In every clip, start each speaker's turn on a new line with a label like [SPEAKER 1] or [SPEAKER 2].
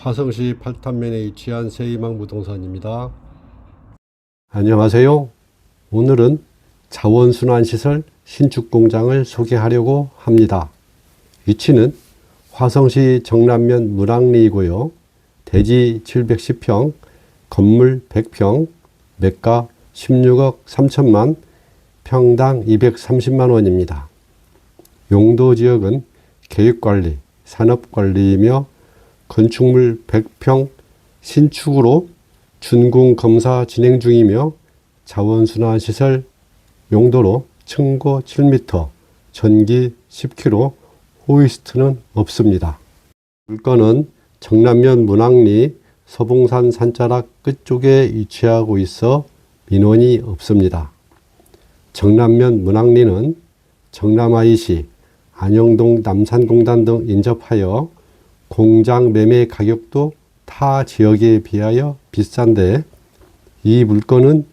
[SPEAKER 1] 화성시 팔탄면에 위치한 세이망 부동산입니다. 안녕하세요. 오늘은 자원순환시설 신축 공장을 소개하려고 합니다. 위치는 화성시 정남면 문학리이고요. 대지 710평, 건물 100평, 매가 16억 3천만, 평당 230만 원입니다. 용도 지역은 계획관리, 산업관리이며 건축물 100평 신축으로 준공 검사 진행 중이며 자원순환시설 용도로 층고 7m, 전기 10km, 호이스트는 없습니다. 물건은 정남면 문학리 서봉산 산자락 끝쪽에 위치하고 있어 민원이 없습니다. 정남면 문학리는 정남IC, 안영동 남산공단 등 인접하여 공장 매매 가격도 타 지역에 비하여 비싼데 이 물건은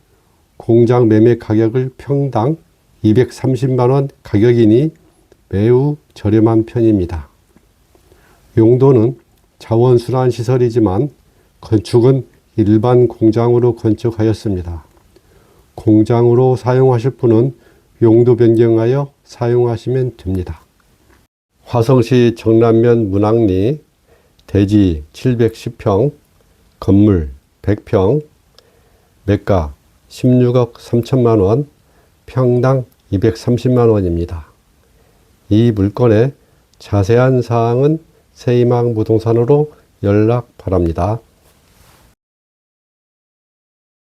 [SPEAKER 1] 공장 매매 가격을 평당 230만 원 가격이니 매우 저렴한 편입니다. 용도는 자원순환 시설이지만 건축은 일반 공장으로 건축하였습니다. 공장으로 사용하실 분은 용도 변경하여 사용하시면 됩니다. 화성시 정남면 문학리 대지 710평, 건물 100평, 매가 16억 3천만 원, 평당 230만 원입니다. 이 물건의 자세한 사항은 세이망 부동산으로 연락 바랍니다.